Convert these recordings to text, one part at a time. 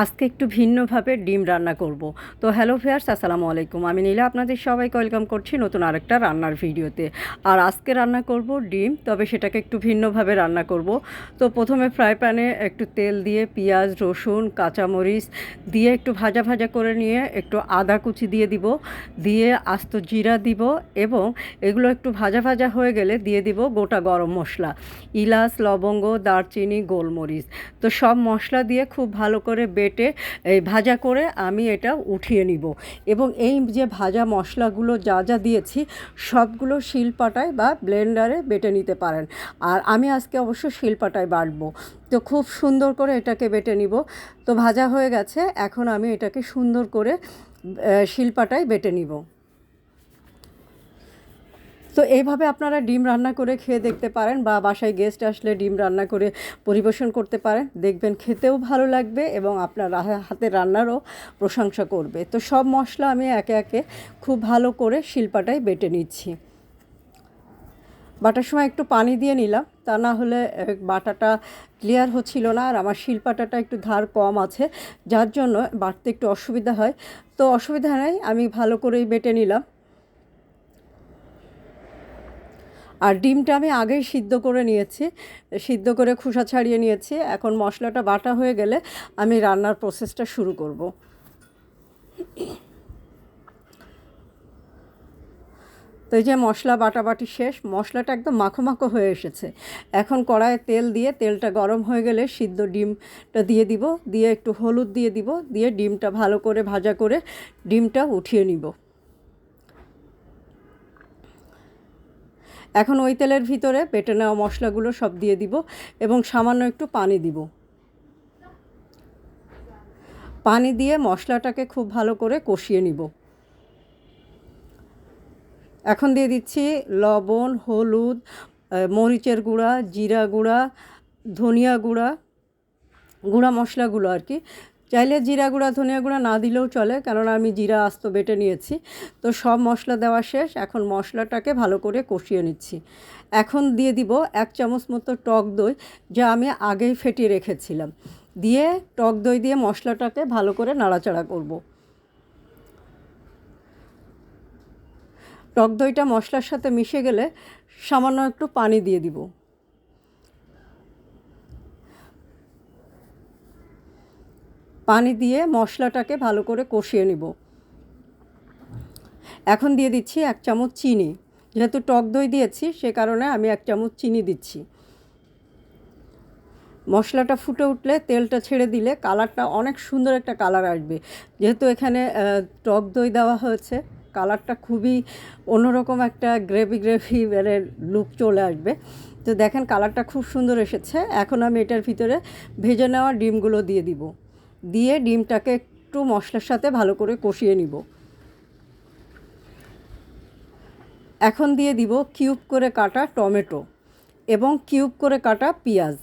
আজকে একটু ভিন্নভাবে ডিম রান্না করব। তো হ্যালো ফেয়ার্স আসসালামু আলাইকুম। আমি নীলা, আপনাদের সবাইকে ওয়েলকাম করছি নতুন আরেকটা রান্নার ভিডিওতে। আর আজকে রান্না করব ডিম, তবে সেটাকে একটু ভিন্নভাবে রান্না করব। তো প্রথমে ফ্রাই প্যানে একটু তেল দিয়ে পেঁয়াজ, রসুন, কাঁচামরিচ দিয়ে একটু ভাজা ভাজা করে নিয়ে একটু আদা কুচি দিয়ে দিব, দিয়ে আস্ত জিরা দিব এবং এগুলো একটু ভাজা ভাজা হয়ে গেলে দিয়ে দিব গোটা গরম মশলা, ইলাচ, লবঙ্গ, দারচিনি, গোলমরিচ। তো সব মশলা দিয়ে খুব ভালো করে বেটে এই ভাজা করে আমি এটা উঠিয়ে নিব। এবং এই যে ভাজা মশলাগুলো যা যা দিয়েছি, সবগুলো শিলপাটায় বা ব্লেন্ডারে বেটে নিতে পারেন। আর আমি আজকে অবশ্য শিলপাটায় বাটবো। তো খুব সুন্দর করে এটাকে বেটে নিব। তো ভাজা হয়ে গেছে, এখন আমি এটাকে সুন্দর করে শিলপাটায় বেটে নিব। তো এইভাবে আপনারা ডিম রান্না করে খেয়ে দেখতে পারেন বা বাসায় গেস্ট আসলে ডিম রান্না করে পরিবেশন করতে পারেন। দেখবেন খেতেও ভালো লাগবে এবং আপনার হাতের রান্নারও প্রশংসা করবে। তো সব মশলা আমি একে একে খুব ভালো করে শিলপাটায় বেটে নিচ্ছি। বাটার সময় একটু পানি দিয়ে নিলাম। তা না হলে বাটাটা ক্লিয়ার হচ্ছিল না আর আমার শিলপাটাটা একটু ধার কম আছে। যার জন্য বাটতে একটু অসুবিধা হয়। তো অসুবিধা নেই, আমি ভালো করেই বেটে নিলাম। আর ডিমটা আমি আগেই সিদ্ধ করে নিয়েছি, সিদ্ধ করে খোসা ছাড়িয়ে নিয়েছি। এখন মশলাটা বাটা হয়ে গেলে আমি রান্নার প্রসেসটা শুরু করব। তো এই যে মশলা বাটাবাটি শেষ, মশলাটা একদম মাখো মাখো হয়ে এসেছে। এখন কড়াইয়ে তেল দিয়ে, তেলটা গরম হয়ে গেলে সিদ্ধ ডিমটা দিয়ে দিব, দিয়ে একটু হলুদ দিয়ে দিব, দিয়ে ডিমটা ভালো করে ভাজা করে ডিমটা উঠিয়ে নিব। এখন ওই তেলের ভিতরে বেটে নেওয়া মশলাগুলো সব দিয়ে দিব এবং সামান্য একটু পানি দিব। পানি দিয়ে মশলাটাকে খুব ভালো করে কষিয়ে নিব। এখন দিয়ে দিচ্ছি লবণ, হলুদ মরিচের গুঁড়া, জিরা গুঁড়া, ধনিয়া গুঁড়া গুঁড়া মশলাগুলো আর কি। চাইলে জিরা গুঁড়া, ধনিয়া গুঁড়া না দিলেও চলে কারণ আমি জিরা আস্ত বেটে নিয়েছি। তো সব মশলা দেওয়া শেষ, এখন মশলাটাকে ভালো করে কষিয়ে নিচ্ছি। এখন দিয়ে দিব এক চামচ মতো টক দই, যা আমি আগেই ফেটিয়ে রেখেছিলাম। দিয়ে টক দই দিয়ে মশলাটাকে ভালো করে নাড়াচাড়া করব। টক দইটা মশলার সাথে মিশে গেলে সামান্য একটু পানি দিয়ে দিব। পানি দিয়ে মশলাটাকে ভালো করে কষিয়ে নিব। এখন দিয়ে দিচ্ছি এক চামচ চিনি। যেহেতু টক দই দিয়েছি, সে কারণে আমি এক চামচ চিনি দিচ্ছি। মশলাটা ফুটে উঠলে তেলটা ছেড়ে দিলে কালারটা অনেক সুন্দর একটা কালার আসবে। যেহেতু এখানে টক দই দেওয়া হয়েছে, কালারটা খুবই অন্যরকম একটা গ্রেভি গ্রেভি মানে লুক চলে আসবে। তো দেখেন কালারটা খুব সুন্দর এসেছে। এখন আমি এটার ভিতরে ভেজে নেওয়া ডিমগুলো দিয়ে দিব। দিয়ে ডিমটাকে একটু মশলার সাথে ভালো করে কষিয়ে নিব। এখন দিয়ে দিব কিউব করে কাটা টমেটো এবং কিউব করে কাটা পেঁয়াজ।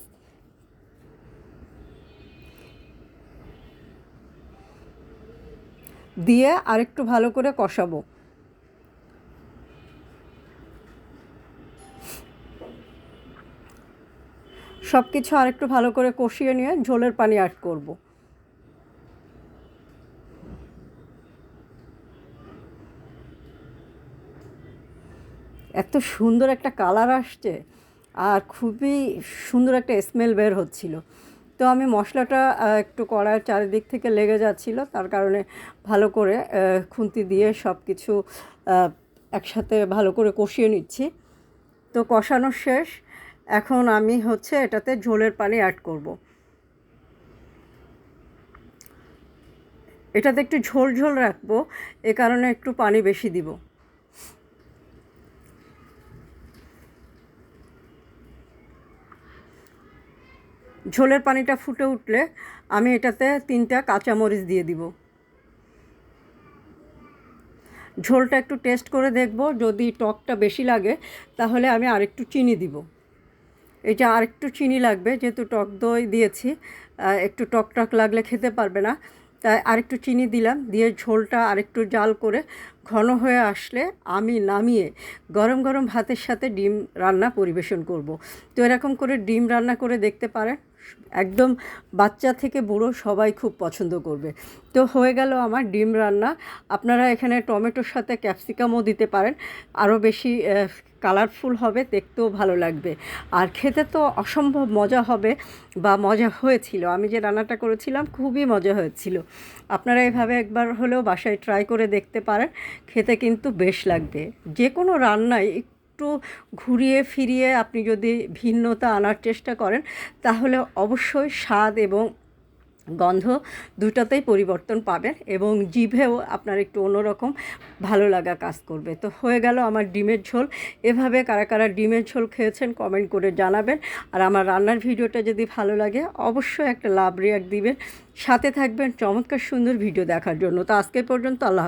দিয়ে আরেকটু ভালো করে কষাবো। সব কিছু আরেকটু ভালো করে কষিয়ে নিয়ে ঝোলের পানি অ্যাড করব। এত সুন্দর একটা কালার আসছে আর খুবই সুন্দর একটা স্মেল বের হচ্ছিল। তো আমি মশলাটা একটু কড়াইয়ের চারিদিক থেকে লেগে যাচ্ছিল, তার কারণে ভালো করে খুন্তি দিয়ে সব কিছু একসাথে ভালো করে কষিয়ে নিচ্ছি। তো কষানো শেষ। এখন আমি হচ্ছে এটাতে ঝোলের পানি অ্যাড করব। এটাতে একটু ঝোল ঝোল রাখব, এ কারণে একটু পানি বেশি দিব। ঝোলের পানিটা ফুটে উঠলে আমি এটাতে তিনটা কাঁচামরিচ দিয়ে দিব। ঝোলটা একটু টেস্ট করে দেখব, যদি টকটা বেশি লাগে, তাহলে আমি আরেকটু চিনি দিব। এটা আরেকটু চিনি লাগবে, যেহেতু টক দই দিয়েছি একটু টক টক লাগলে খেতে পারবে না, তাই আরেকটু চিনি দিলাম, দিয়ে ঝোলটা আরেকটু জাল করে ঘন হয়ে আসলে আমি নামিয়ে গরম গরম ভাতের সাথে ডিম রান্না পরিবেশন করব। তো এরকম করে ডিম রান্না করে দেখতে পারেন, একদম বাচ্চা থেকে বুড়ো সবাই খুব পছন্দ করবে। তো হয়ে গেল আমার ডিম রান্না। আপনারা এখানে টমেটোর সাথে ক্যাপসিকামও দিতে পারেন, আরও বেশি কালারফুল হবে, দেখতেও ভালো লাগবে। আর খেতে তো অসম্ভব মজা হবে বা মজা হয়েছিল। আমি যে রান্নাটা করেছিলাম খুবই মজা হয়েছিল। আপনারা এভাবে একবার হলেও বাসায় ট্রাই করে দেখতে পারেন, খেতে কিন্তু বেশ লাগবে। যে কোনো রান্নায় একটু ঘুরিয়ে ফিরিয়ে আপনি যদি ভিন্নতা আনার চেষ্টা করেন, তাহলে অবশ্যই স্বাদ এবং গন্ধ দুটাতেই পরিবর্তন পাবেন এবং জিভেও আপনার একটু অন্যরকম ভালো লাগা কাজ করবে। তো হয়ে গেল আমার ডিমের ঝোল। এভাবে কারা কারা ডিমের ঝোল খেয়েছেন কমেন্ট করে জানাবেন। আর আমার রান্নার ভিডিওটা যদি ভালো লাগে, অবশ্যই একটা লাভ রিয়াক্ট দিবেন। সাথে থাকবেন চমৎকার সুন্দর ভিডিও দেখার জন্য। তো আজকে পর্যন্ত আল্লাহ।